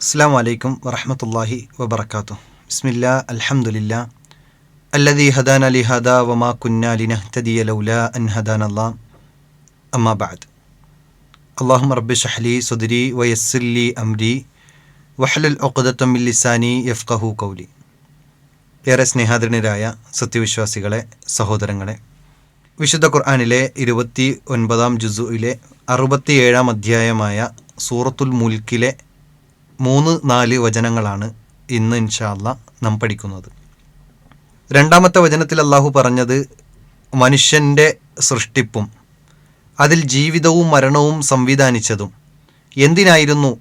അസ്സാം വലൈക്കും വറഹമത്തല്ലാഹി വബർക്കാത്തു ബിസ്മില്ല അലഹമുല്ല അല്ലദി ഹദാൻ അലി ഹദ വമാ കുന്ന ലിനഹ്തദിയ ലൗല അൻ ഹദാൻ അല്ലാ. അമ്മാബാദ് അള്ളാഹു റബ്ബി ഷഹ്ലി സുദരി വയസ്സില്ലി അംരി വഹ്ലൽ ലിസാനി യഫ്കഹു കൗലി ഏറെ സ്നേഹാദരണരായ സത്യവിശ്വാസികളെ സഹോദരങ്ങളെ വിശുദ്ധ ഖുർആാനിലെ ഇരുപത്തി ഒൻപതാം ജുസുയിലെ അറുപത്തിയേഴാം അധ്യായമായ സൂറത്തുൽ മുൽക്കിലെ മൂന്ന് നാല് വചനങ്ങളാണ് ഇന്ന് ഇൻഷാല്ല നാം പഠിക്കുന്നത്. രണ്ടാമത്തെ വചനത്തിൽ അള്ളാഹു പറഞ്ഞത് മനുഷ്യന്റെ സൃഷ്ടിപ്പും അതിൽ ജീവിതവും മരണവും സംവിധാനിച്ചതും. എന്തിനായിരുന്നു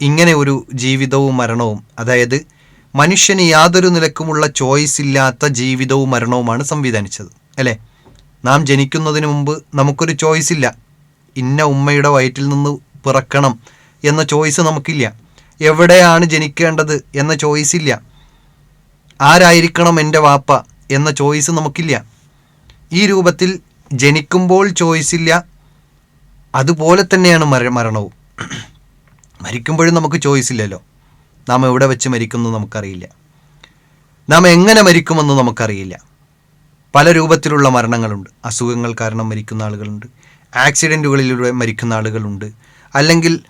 ഇങ്ങനെ ഒരു ജീവിതവും മരണവും? അതായത് മനുഷ്യന് യാതൊരു നിലക്കുമുള്ള ചോയ്സ് ഇല്ലാത്ത ജീവിതവും മരണവുമാണ് സംവിധാനിച്ചത്. അല്ലേ? നാം ജനിക്കുന്നതിന് മുമ്പ് നമുക്കൊരു ചോയ്സ് ഇല്ല. ഇന്ന ഉമ്മയുടെ വയറ്റിൽ നിന്ന് പിറക്കണം എന്ന ചോയ്സ് നമുക്കില്ല. എവിടെയാണ് ജനിക്കേണ്ടത് എന്ന ചോയ്സ് ഇല്ല. ആരായിരിക്കണം എന്റെ വാപ്പ എന്ന ചോയ്സ് നമുക്കില്ല. ഈ രൂപത്തിൽ ജനിക്കുമ്പോൾ ചോയ്സ് ഇല്ല. അതുപോലെ തന്നെയാണ് മര മരണവും. മരിക്കുമ്പോഴും നമുക്ക് ചോയ്സ് ഇല്ലല്ലോ. നാം എവിടെ വെച്ച് മരിക്കുന്നു നമുക്കറിയില്ല. നാം എങ്ങനെ മരിക്കുമെന്ന് നമുക്കറിയില്ല. പല രൂപത്തിലുള്ള മരണങ്ങളുണ്ട്. അസുഖങ്ങൾ കാരണം മരിക്കുന്ന ആളുകളുണ്ട്. ആക്സിഡന്റുകളിലൂടെ മരിക്കുന്ന ആളുകളുണ്ട്. അല്ലെങ്കിൽ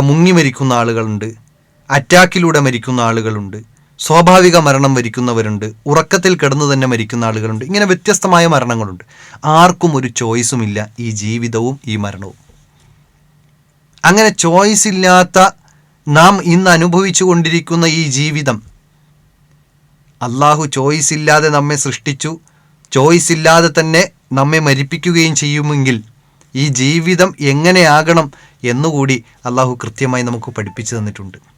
മുങ്ങി മരിക്കുന്ന ആളുകളുണ്ട്. അറ്റാക്കിലൂടെ മരിക്കുന്ന ആളുകളുണ്ട്. സ്വാഭാവിക മരണം വരിക്കുന്നവരുണ്ട്. ഉറക്കത്തിൽ കിടന്നു തന്നെ മരിക്കുന്ന ആളുകളുണ്ട്. ഇങ്ങനെ വ്യത്യസ്തമായ മരണങ്ങളുണ്ട്. ആർക്കും ഒരു ചോയ്സുമില്ല ഈ ജീവിതവും ഈ മരണവും. അങ്ങനെ ചോയ്സ് ഇല്ലാത്ത നാം ഇന്ന് അനുഭവിച്ചു കൊണ്ടിരിക്കുന്ന ഈ ജീവിതം അള്ളാഹു ചോയ്സ് ഇല്ലാതെ നമ്മെ സൃഷ്ടിച്ചു ചോയ്സ് ഇല്ലാതെ തന്നെ നമ്മെ മരിപ്പിക്കുകയും ചെയ്യുമെങ്കിൽ ഈ ജീവിതം എങ്ങനെയാകണം എന്നുകൂടി അള്ളാഹു കൃത്യമായി നമുക്ക് പഠിപ്പിച്ചു തന്നിട്ടുണ്ട്.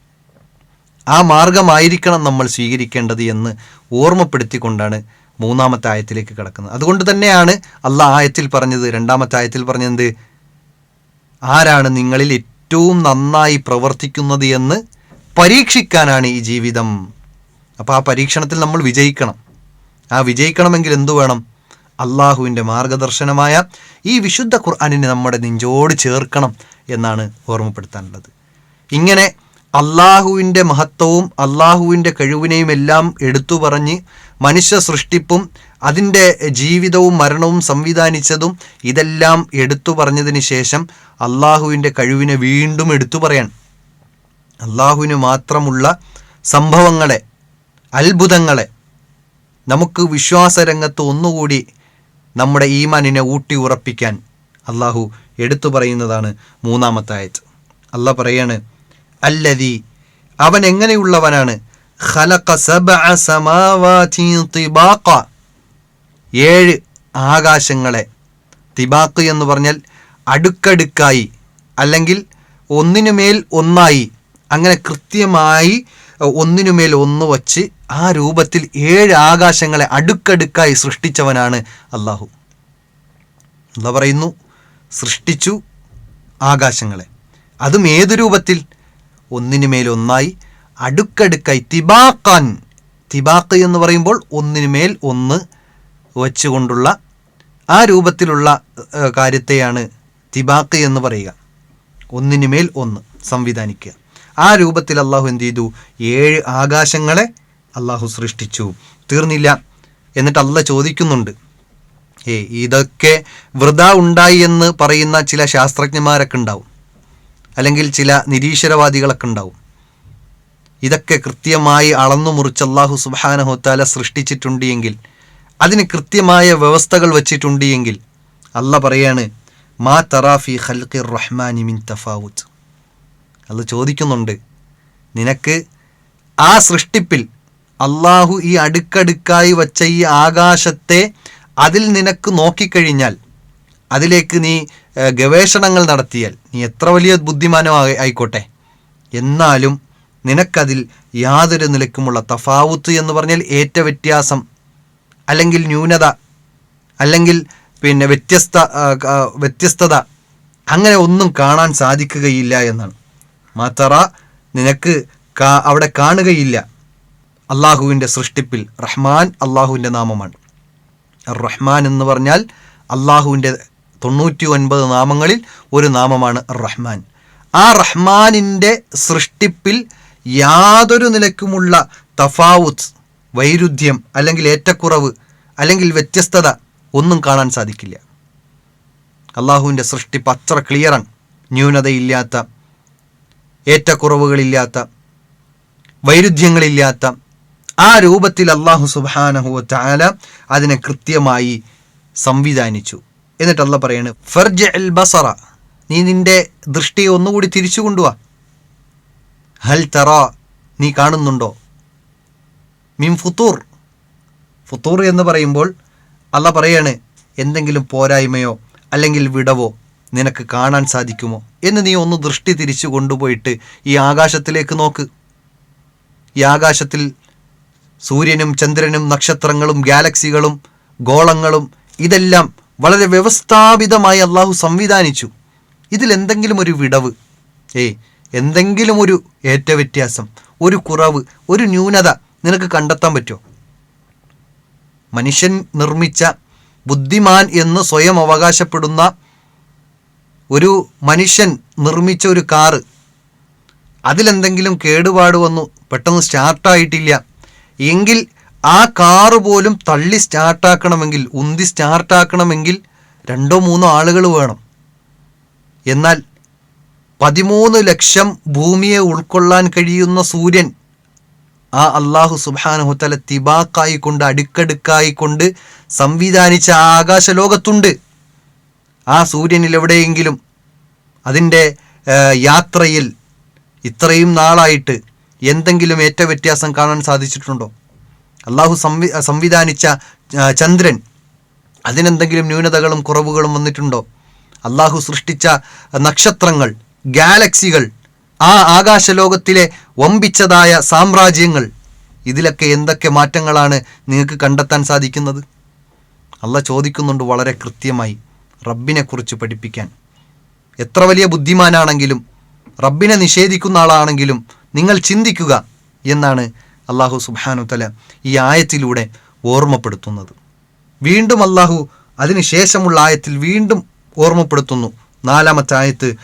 ആ മാർഗമായിരിക്കണം നമ്മൾ സ്വീകരിക്കേണ്ടത് എന്ന് ഓർമ്മപ്പെടുത്തിക്കൊണ്ടാണ് മൂന്നാമത്തെ ആയത്തിലേക്ക് കിടക്കുന്നത്. അതുകൊണ്ട് തന്നെയാണ് അള്ളാഹ് ആയത്തിൽ പറഞ്ഞത് രണ്ടാമത്തെ ആയത്തിൽ പറഞ്ഞത് ആരാണ് നിങ്ങളിൽ ഏറ്റവും നന്നായി പ്രവർത്തിക്കുന്നത് എന്ന് പരീക്ഷിക്കാനാണ് ഈ ജീവിതം. അപ്പോൾ ആ പരീക്ഷണത്തിൽ നമ്മൾ വിജയിക്കണം. ആ വിജയിക്കണമെങ്കിൽ എന്തു വേണം? അള്ളാഹുവിന്റെ മാർഗദർശനമായ ഈ വിശുദ്ധ ഖുർആാനിനെ നമ്മുടെ നെഞ്ചോട് ചേർക്കണം എന്നാണ് ഓർമ്മപ്പെടുത്താനുള്ളത്. ഇങ്ങനെ അള്ളാഹുവിന്റെ മഹത്വവും അള്ളാഹുവിന്റെ കഴിവിനെയും എല്ലാം എടുത്തു പറഞ്ഞ് മനുഷ്യ സൃഷ്ടിപ്പും അതിന്റെ ജീവിതവും മരണവും സംവിധാനിച്ചതും ഇതെല്ലാം എടുത്തു പറഞ്ഞതിന് ശേഷം അള്ളാഹുവിന്റെ കഴിവിനെ വീണ്ടും എടുത്തു പറയാൻ അള്ളാഹുവിന് മാത്രമുള്ള സംഭവങ്ങളെ അത്ഭുതങ്ങളെ നമുക്ക് വിശ്വാസരംഗത്ത് ഒന്നുകൂടി നമ്മുടെ ഈമാനിനെ ഊട്ടി ഉറപ്പിക്കാൻ അള്ളാഹു എടുത്തു പറയുന്നതാണ് മൂന്നാമത്തെ ആയത്. അല്ല പറയാണ് അല്ലതി അവൻ എങ്ങനെയുള്ളവനാണ്? ഏഴ് ആകാശങ്ങളെ. തിബാക്ക് എന്ന് പറഞ്ഞാൽ അടുക്കടുക്കായി അല്ലെങ്കിൽ ഒന്നിനുമേൽ ഒന്നായി അങ്ങനെ കൃത്യമായി ഒന്നിനുമേൽ ഒന്ന് വച്ച് ആ രൂപത്തിൽ ഏഴ് ആകാശങ്ങളെ അടുക്കടുക്കായി സൃഷ്ടിച്ചവനാണ് അള്ളാഹു എന്താ പറയുന്നു? സൃഷ്ടിച്ചു ആകാശങ്ങളെ. അതും ഏത് രൂപത്തിൽ? ഒന്നിനുമേൽ ഒന്നായി. അടുക്കടുക്കായി തിബാക്കാൻ തിബാക്ക് എന്ന് പറയുമ്പോൾ ഒന്നിനുമേൽ ഒന്ന് വച്ചുകൊണ്ടുള്ള ആ രൂപത്തിലുള്ള കാര്യത്തെയാണ് തിബാക്ക് എന്ന് പറയുക. ഒന്നിനുമേൽ ഒന്ന് സംവിധാനിക്കുക. ആ രൂപത്തിൽ അള്ളാഹു എന്ത് ചെയ്തു? ഏഴ് ആകാശങ്ങളെ അള്ളാഹു സൃഷ്ടിച്ചു. തീർന്നില്ല. എന്നിട്ട് അല്ല ചോദിക്കുന്നുണ്ട്. ഏ ഇതൊക്കെ വൃത ഉണ്ടായി എന്ന് പറയുന്ന ചില ശാസ്ത്രജ്ഞന്മാരൊക്കെ ഉണ്ടാവും. അല്ലെങ്കിൽ ചില നിരീശ്വരവാദികളൊക്കെ ഉണ്ടാവും. ഇതൊക്കെ കൃത്യമായി അളന്നു മുറിച്ച് അള്ളാഹു സുബാനഹുത്താല സൃഷ്ടിച്ചിട്ടുണ്ട് എങ്കിൽ അതിന് കൃത്യമായ വ്യവസ്ഥകൾ വച്ചിട്ടുണ്ട് എങ്കിൽ അല്ല പറയാണ് മാ തറാഫി ഖൽഖിർ റഹ്മാനി മിൻ തഫാവുത്ത്. അത് ചോദിക്കുന്നുണ്ട് നിനക്ക് ആ സൃഷ്ടിപ്പിൽ അള്ളാഹു ഈ അടുക്കടുക്കായി വച്ച ഈ ആകാശത്തെ അതിൽ നിനക്ക് നോക്കിക്കഴിഞ്ഞാൽ അതിലേക്ക് നീ ഗവേഷണങ്ങൾ നടത്തിയാൽ നീ എത്ര വലിയ ബുദ്ധിമാനോ ആയി- ആയിക്കോട്ടെ. എന്നാലും നിനക്കതിൽ യാതൊരു നിലക്കുമുള്ള തഫാവുത്ത് എന്ന് പറഞ്ഞാൽ ഏറ്റ വ്യത്യാസം അല്ലെങ്കിൽ ന്യൂനത അല്ലെങ്കിൽ പിന്നെ വ്യത്യസ്ത വ്യത്യസ്തത അങ്ങനെ ഒന്നും കാണാൻ സാധിക്കുകയില്ല എന്നാണ്. മാത്രറ നിനക്ക് അവിടെ കാണുകയില്ല. അള്ളാഹുവിന്റെ സൃഷ്ടിപ്പിൽ റഹ്മാൻ അള്ളാഹുവിന്റെ നാമമാണ്. റഹ്മാൻ എന്ന് പറഞ്ഞാൽ അള്ളാഹുവിന്റെ തൊണ്ണൂറ്റി ഒൻപത് നാമങ്ങളിൽ ഒരു നാമമാണ് റഹ്മാൻ. ആ റഹ്മാനിന്റെ സൃഷ്ടിപ്പിൽ യാതൊരു നിലക്കുമുള്ള തഫാവുത്ത് വൈരുദ്ധ്യം അല്ലെങ്കിൽ ഏറ്റക്കുറവ് അല്ലെങ്കിൽ വ്യത്യസ്തത ഒന്നും കാണാൻ സാധിക്കില്ല. അള്ളാഹുവിന്റെ സൃഷ്ടിപ്പ് അത്ര ക്ലിയറാണ്. ന്യൂനതയില്ലാത്ത ഏറ്റക്കുറവുകളില്ലാത്ത വൈരുദ്ധ്യങ്ങളില്ലാത്ത. ആ രൂപത്തിൽ അള്ളാഹു സുബാനഹുവ ചാല അതിനെ കൃത്യമായി സംവിധാനിച്ചു. എന്നിട്ട് അല്ല പറയാണ് ഫർജ് അൽ ബസറ നീ നിന്റെ ദൃഷ്ടിയെ ഒന്നുകൂടി തിരിച്ചു കൊണ്ടുവാ. ഹൽ തറ നീ കാണുന്നുണ്ടോ? മിം ഫുത്തൂർ. ഫുത്തൂർ എന്ന് പറയുമ്പോൾ അല്ല പറയാണ് എന്തെങ്കിലും പോരായ്മയോ അല്ലെങ്കിൽ വിടവോ നിനക്ക് കാണാൻ സാധിക്കുമോ? എന്ന് നീ ഒന്ന് ദൃഷ്ടി തിരിച്ചു കൊണ്ടുപോയിട്ട് ഈ ആകാശത്തിലേക്ക് നോക്ക്. ഈ ആകാശത്തിൽ സൂര്യനും ചന്ദ്രനും നക്ഷത്രങ്ങളും ഗാലക്സികളും ഗോളങ്ങളും ഇതെല്ലാം വളരെ വ്യവസ്ഥാപിതമായി അള്ളാഹു സംവിധാനിച്ചു. ഇതിൽ എന്തെങ്കിലും ഒരു വിടവ് ഏയ് എന്തെങ്കിലും ഒരു ഏറ്റവ്യത്യാസം ഒരു കുറവ് ഒരു ന്യൂനത നിനക്ക് കണ്ടെത്താൻ പറ്റുമോ? മനുഷ്യൻ നിർമ്മിച്ച ബുദ്ധിമാൻ എന്ന് സ്വയം അവകാശപ്പെടുന്ന ഒരു മനുഷ്യൻ നിർമ്മിച്ച ഒരു കാറ് അതിലെന്തെങ്കിലും കേടുപാട് വന്നു പെട്ടെന്ന് സ്റ്റാർട്ടായിട്ടില്ല എങ്കിൽ ആ കാറ് പോലും തള്ളി സ്റ്റാർട്ടാക്കണമെങ്കിൽ ഉന്തി സ്റ്റാർട്ടാക്കണമെങ്കിൽ രണ്ടോ മൂന്നോ ആളുകൾ വേണം. എന്നാൽ പതിമൂന്ന് ലക്ഷം ഭൂമിയെ ഉൾക്കൊള്ളാൻ കഴിയുന്ന സൂര്യൻ ആ അള്ളാഹു സുബാനഹുത്തല തിബാക്കായി കൊണ്ട് അടുക്കടുക്കായി കൊണ്ട് സംവിധാനിച്ച ആ ആകാശലോകത്തുണ്ട്. ആ സൂര്യനിൽ എവിടെയെങ്കിലും അതിന്റെ യാത്രയിൽ ഇത്രയും നാളായിട്ട് എന്തെങ്കിലും ഏറ്റവ്യത്യാസം കാണാൻ സാധിച്ചിട്ടുണ്ടോ? അള്ളാഹു സംവി സംവിധാനിച്ച ചന്ദ്രൻ. അതിനെന്തെങ്കിലും ന്യൂനതകളും കുറവുകളും വന്നിട്ടുണ്ടോ? അള്ളാഹു സൃഷ്ടിച്ച നക്ഷത്രങ്ങൾ ഗാലക്സികൾ ആ ആകാശലോകത്തിലെ വമ്പിച്ചതായ സാമ്രാജ്യങ്ങൾ. ഇതിലൊക്കെ എന്തൊക്കെ മാറ്റങ്ങളാണ് നിങ്ങൾക്ക് കണ്ടെത്താൻ സാധിക്കുന്നത്? അല്ല ചോദിക്കുന്നുണ്ട് വളരെ കൃത്യമായി. റബ്ബിനെക്കുറിച്ച് പഠിപ്പിക്കാൻ. എത്ര വലിയ ബുദ്ധിമാനാണെങ്കിലും റബ്ബിനെ നിഷേധിക്കുന്ന ആളാണെങ്കിലും നിങ്ങൾ ചിന്തിക്കുക എന്നാണ് അള്ളാഹു സുബാനു തല ഈ ആയത്തിലൂടെ ഓർമ്മപ്പെടുത്തുന്നത്. വീണ്ടും അള്ളാഹു അതിനുശേഷമുള്ള ആയത്തിൽ വീണ്ടും ഓർമ്മപ്പെടുത്തുന്നു. നാലാമത്തെ ആയത്ത്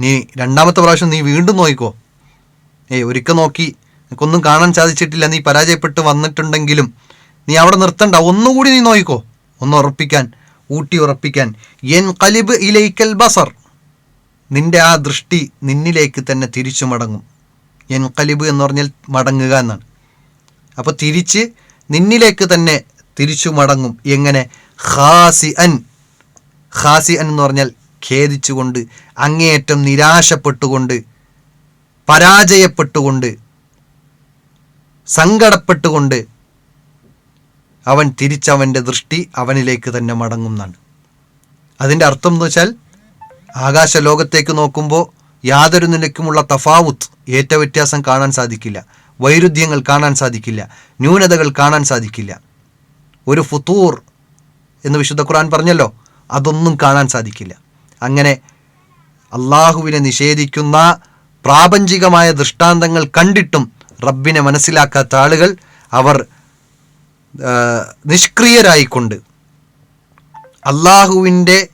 നീ രണ്ടാമത്തെ പ്രാവശ്യം നീ വീണ്ടും നോക്കിക്കോ ഏയ് ഒരിക്കൽ നോക്കി. നിനക്കൊന്നും കാണാൻ സാധിച്ചിട്ടില്ല. നീ പരാജയപ്പെട്ട് വന്നിട്ടുണ്ടെങ്കിലും നീ അവിടെ നിർത്തണ്ട. ഒന്നുകൂടി നീ നോക്കിക്കോ ഒന്ന് ഉറപ്പിക്കാൻ ഊട്ടി ഉറപ്പിക്കാൻ. എൻ കലിബ് ഇലൈക്കൽ ബസർ. നിന്റെ ആ ദൃഷ്ടി നിന്നിലേക്ക് തന്നെ തിരിച്ചു മടങ്ങും. എൻ കലിബ് എന്ന് പറഞ്ഞാൽ മടങ്ങുക എന്നാണ്. അപ്പോൾ തിരിച്ച് നിന്നിലേക്ക് തന്നെ തിരിച്ചു മടങ്ങും. എങ്ങനെ? ഖാസി അൻ ഖാസി അൻ എന്ന് പറഞ്ഞാൽ ഖേദിച്ചുകൊണ്ട് അങ്ങേയറ്റം നിരാശപ്പെട്ടുകൊണ്ട് പരാജയപ്പെട്ടുകൊണ്ട് സങ്കടപ്പെട്ടുകൊണ്ട് അവൻ തിരിച്ചവന്റെ ദൃഷ്ടി അവനിലേക്ക് തന്നെ മടങ്ങുന്നതാണ് അതിന്റെ അർത്ഥം എന്ന് വെച്ചാൽ ആകാശ ലോകത്തേക്ക് നോക്കുമ്പോൾ യാതൊരു നിലയ്ക്കുമുള്ള തഫാവുത്ത് ഏറ്റവ്യത്യാസം കാണാൻ സാധിക്കില്ല. വൈരുദ്ധ്യങ്ങൾ കാണാൻ സാധിക്കില്ല. ന്യൂനതകൾ കാണാൻ സാധിക്കില്ല. ഒരു ഫുത്തൂർ എന്ന് വിശുദ്ധ ഖുർആൻ പറഞ്ഞല്ലോ അതൊന്നും കാണാൻ സാധിക്കില്ല. അങ്ങനെ അള്ളാഹുവിനെ നിഷേധിക്കുന്ന പ്രാപഞ്ചികമായ ദൃഷ്ടാന്തങ്ങൾ കണ്ടിട്ടും റബ്ബിനെ മനസ്സിലാക്കാത്ത ആളുകൾ അവർ നിഷ്ക്രിയരായിക്കൊണ്ട് അള്ളാഹുവിന്റെ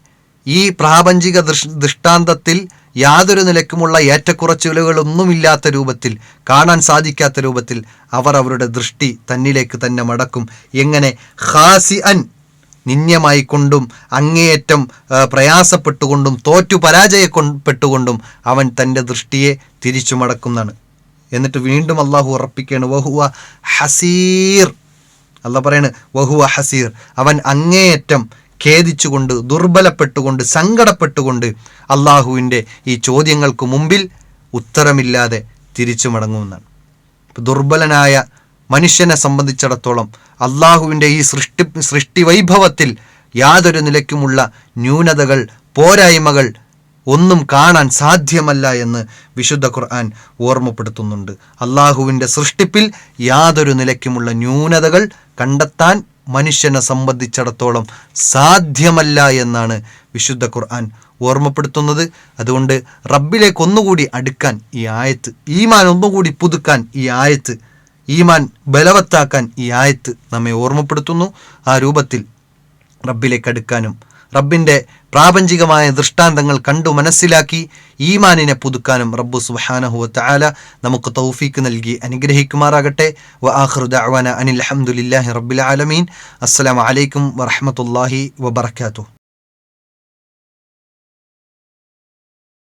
ഈ പ്രാപഞ്ചിക ദൃഷ്ടാന്തത്തിൽ യാതൊരു നിലക്കുമുള്ള ഏറ്റക്കുറച്ചിലുകളൊന്നുമില്ലാത്ത രൂപത്തിൽ കാണാൻ സാധിക്കാത്ത രൂപത്തിൽ അവർ അവരുടെ ദൃഷ്ടി തന്നിലേക്ക് തന്നെ മടക്കും. എങ്ങനെ? ഹാസി അൻ നിന്യമായിക്കൊണ്ടും അങ്ങേയറ്റം പ്രയാസപ്പെട്ടുകൊണ്ടും തോറ്റു പരാജയപ്പെട്ടുകൊണ്ടും അവൻ തന്റെ ദൃഷ്ടിയെ തിരിച്ചു മടക്കുന്നതാണ്. എന്നിട്ട് വീണ്ടും അള്ളാഹു ഉറപ്പിക്കുകയാണ് വഹുവ ഹസീർ. അല്ല പറയാണ് വഹുവ ഹസീർ. അവൻ അങ്ങേയറ്റം ഖേദിച്ചുകൊണ്ട് ദുർബലപ്പെട്ടുകൊണ്ട് സങ്കടപ്പെട്ടുകൊണ്ട് അള്ളാഹുവിന്റെ ഈ ചോദ്യങ്ങൾക്ക് മുമ്പിൽ ഉത്തരമില്ലാതെ തിരിച്ചു മടങ്ങുമെന്നാണ്. ദുർബലനായ മനുഷ്യനെ സംബന്ധിച്ചിടത്തോളം അള്ളാഹുവിന്റെ ഈ സൃഷ്ടി സൃഷ്ടി വൈഭവത്തിൽ യാതൊരു നിലയ്ക്കുമുള്ള ന്യൂനതകൾ പോരായ്മകൾ ഒന്നും കാണാൻ സാധ്യമല്ല എന്ന് വിശുദ്ധ ഖുർആൻ ഓർമ്മപ്പെടുത്തുന്നുണ്ട്. അള്ളാഹുവിന്റെ സൃഷ്ടിപ്പിൽ യാതൊരു നിലയ്ക്കുമുള്ള ന്യൂനതകൾ കണ്ടെത്താൻ മനുഷ്യനെ സംബന്ധിച്ചിടത്തോളം സാധ്യമല്ല എന്നാണ് വിശുദ്ധ ഖുർആൻ ഓർമ്മപ്പെടുത്തുന്നത്. അതുകൊണ്ട് റബ്ബിലേക്ക് ഒന്നുകൂടി അടുക്കാൻ ഈ ആയത്ത് ഈമാൻ ഒന്നുകൂടി പുതുക്കാൻ ഈ ആയത്ത് ഈമാൻ ബലവത്താക്കാൻ ഈ ആയത്ത് നമ്മെ ഓർമ്മപ്പെടുത്തുന്നു. ആ രൂപത്തിൽ റബ്ബിലേക്ക് അടുക്കാനും റബ്ബിന്റെ പ്രാപഞ്ചികമായ ദൃഷ്ടാന്തങ്ങൾ കണ്ടു മനസ്സിലാക്കി ഈമാനിനെ പുതുക്കാനും റബ്ബു സുബാനഹുവ ആല നമുക്ക് തൗഫീക്ക് നൽകി അനുഗ്രഹിക്കുമാറാകട്ടെ. വ ദഅവാന അനിൽ അഹമ്മദില്ലാഹി റബ്ബിൽ ആലമീൻ. അസ്സലാമു അലൈക്കും വറഹ്മത്തുള്ളാഹി വബറകാതുഹു.